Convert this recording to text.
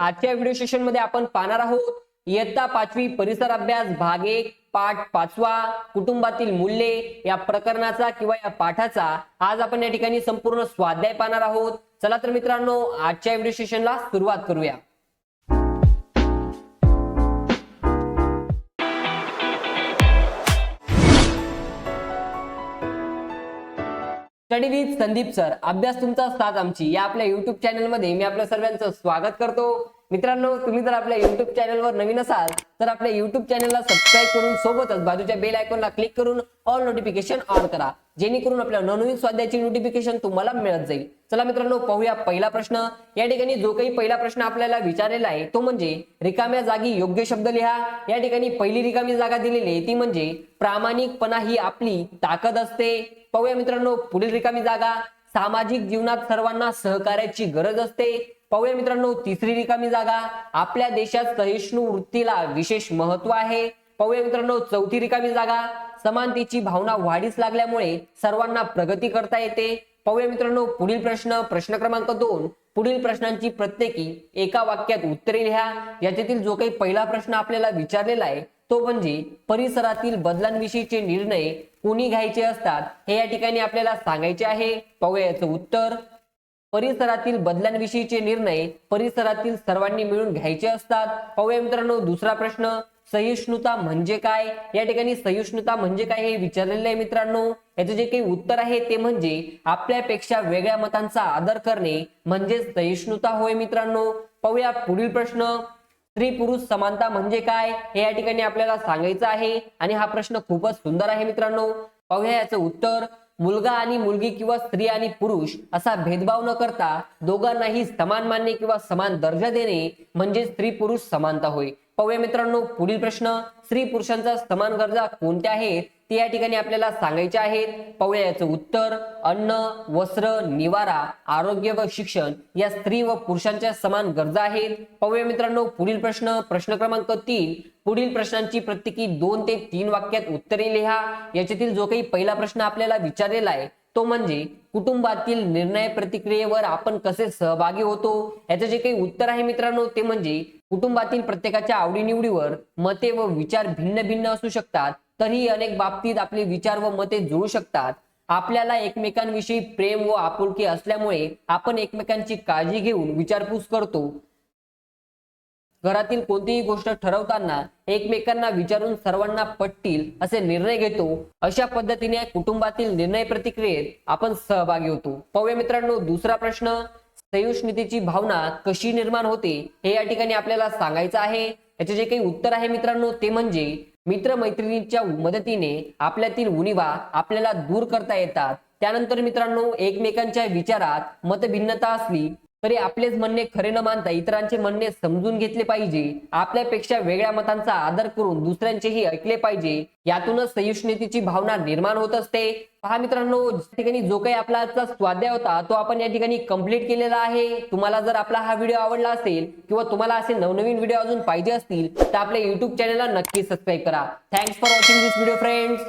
आजच्या व्हिडिओ सेशनमध्ये आपण पाहणार आहोत इयत्ता पाचवी परिसर अभ्यास भाग एक पाठ पाचवा कुटुंबातील मूल्ये या प्रकरणाचा किंवा या पाठाचा आज आपण या ठिकाणी संपूर्ण स्वाध्याय पाहणार आहोत. चला तर मित्रांनो आजच्या व्हिडिओ सेशनला सुरुवात करूया. स्टडी विथ संदीप सर अभ्यास तुमचा साथ आमची. या आपल्या युट्यूब चॅनलमध्ये मी आपल्या सर्वांचं स्वागत करतो. मित्रांनो तुम्ही जर आपल्या युट्यूब चॅनलवर नवीन असाल तर आपल्या युट्यूब चॅनलला सबस्क्राईब करून सोबतच बाजूच्या बेल आयकॉनला क्लिक करून ऑल नोटिफिकेशन ऑन करा. जेणेकरून आपल्या नवनवीन स्वाध्यायाची नोटिफिकेशन तुम्हाला मिळत जाईल. चला मित्रांनो पाहूया पहिला प्रश्न. या ठिकाणी जो काही पहिला प्रश्न आपल्याला विचारलेला आहे तो म्हणजे रिकाम्या जागी योग्य शब्द लिहा. या ठिकाणी पहिली रिकामी जागा दिलेली आहे ती म्हणजे प्रामाणिकपणा ही आपली ताकद असते. पाहूया मित्रांनो पुढील रिकामी जागा. सामाजिक जीवनात सर्वांना सहकार्याची गरज असते. पाहूया मित्रांनो तिसरी रिकामी जागा. आपल्या देशात सहिष्णू वृत्तीला विशेष महत्त्व आहे. पाहूया मित्रांनो चौथी रिकामी जागा. समानतेची भावना वाढीस लागल्यामुळे सर्वांना प्रगती करता येते. पाहूया मित्रांनो पुढील प्रश्न प्रश्न क्रमांक दोन. पुढील प्रश्नांची प्रत्येकी एका वाक्यात उत्तरे लिहा. याच्यातील जो काही पहिला प्रश्न आपल्याला विचारलेला आहे तो म्हणजे परिसरातील बदलांविषयीचे निर्णय कोणी घ्यायचे असतात हे या ठिकाणी आपल्याला सांगायचे आहे. पाहूया याचं उत्तर. परिसरातील बदलांविषयीचे निर्णय परिसरातील सर्वांनी मिळून घ्यायचे असतात. पाहूया मित्रांनो दुसरा प्रश्न सहिष्णुता म्हणजे काय? या ठिकाणी सहिष्णुता म्हणजे काय हे विचारलेलं आहे मित्रांनो. याचे जे काही उत्तर आहे ते म्हणजे आपल्यापेक्षा वेगळ्या मतांचा आदर करणे म्हणजे सहिष्णुता होय मित्रांनो. पाहूया पुढील प्रश्न स्त्री पुरुष समानता म्हणजे काय? हे या ठिकाणी आपल्याला सांगायचं आहे आणि हा प्रश्न खूपच सुंदर आहे मित्रांनो. पाहूया याचं उत्तर मुलगा आणि मुलगी किंवा स्त्री आणि पुरुष असा भेदभाव न करता दोघांनाही समान मानणे किंवा समान दर्जा देणे म्हणजे स्त्री पुरुष समानता होय. पाहूया मित्रांनो पुढील प्रश्न स्त्री पुरुषांच्या समान गरजा कोणत्या आहेत? ते या ठिकाणी आपल्याला सांगायचे आहेत. पाहूया याचं उत्तर अन्न वस्त्र निवारा आरोग्य व शिक्षण या स्त्री व पुरुषांच्या समान गरजा आहेत. पाहूया मित्रांनो पुढील प्रश्न प्रश्न क्रमांक तीन. पुढील प्रश्नांची प्रत्येकी दोन ते तीन वाक्यात उत्तरे लिहा. याच्यातील जो काही पहिला प्रश्न आपल्याला विचारलेला आहे तो म्हणजे कुटुंबातील निर्णय प्रतिक्रियेवर आपण कसे सहभागी होतो? याचं जे काही उत्तर आहे मित्रांनो ते म्हणजे कुटुंबातील प्रत्येकाच्या आवडीनिवडीवर मते व विचार भिन्न भिन्न असू शकतात. तरीही अनेक बाबतीत आपले विचार व मते जुळू शकतात. आपल्याला एकमेकांविषयी प्रेम व आपुलकी असल्यामुळे आपण एकमेकांची काळजी घेऊन विचारपूस करतो. घरातील कोणतीही गोष्ट ठरवताना एकमेकांना विचारून सर्वांना पटतील असे निर्णय घेतो. अशा पद्धतीने कुटुंबातील निर्णय प्रतिक्रियेत आपण सहभागी होतो. पाहूया मित्रांनो दुसरा प्रश्न सहिष्णुतेची भावना कशी निर्माण होते हे या ठिकाणी आपल्याला सांगायचं आहे. याचे जे काही उत्तर आहे मित्रांनो ते म्हणजे मित्र मैत्रिणींच्या मदतीने आपल्यातील उणिवा आपल्याला दूर करता येतात. त्यानंतर मित्रांनो एकमेकांच्या विचारात मतभिन्नता असली तरी आपलेच म्हणणे खरे न मानता इतरांचे म्हणणे समजून घेतले पाहिजे. आपल्यापेक्षा वेगळ्या मतांचा आदर करून दुसऱ्यांचेही ऐकले पाहिजे. यातूनच सहिष्णुतेची भावना निर्माण होत असते. पहा मित्रांनो ठिकाणी जो काही आपला आजचा स्वाध्याय होता तो आपण या ठिकाणी कंप्लीट केलेला आहे. तुम्हाला जर आपला हा व्हिडिओ आवडला असेल किंवा तुम्हाला असे नवनवीन व्हिडिओ अजून पाहिजे असतील तर आपल्या युट्यूब चॅनलला नक्की सबस्क्राईब करा. Thanks for watching this video friends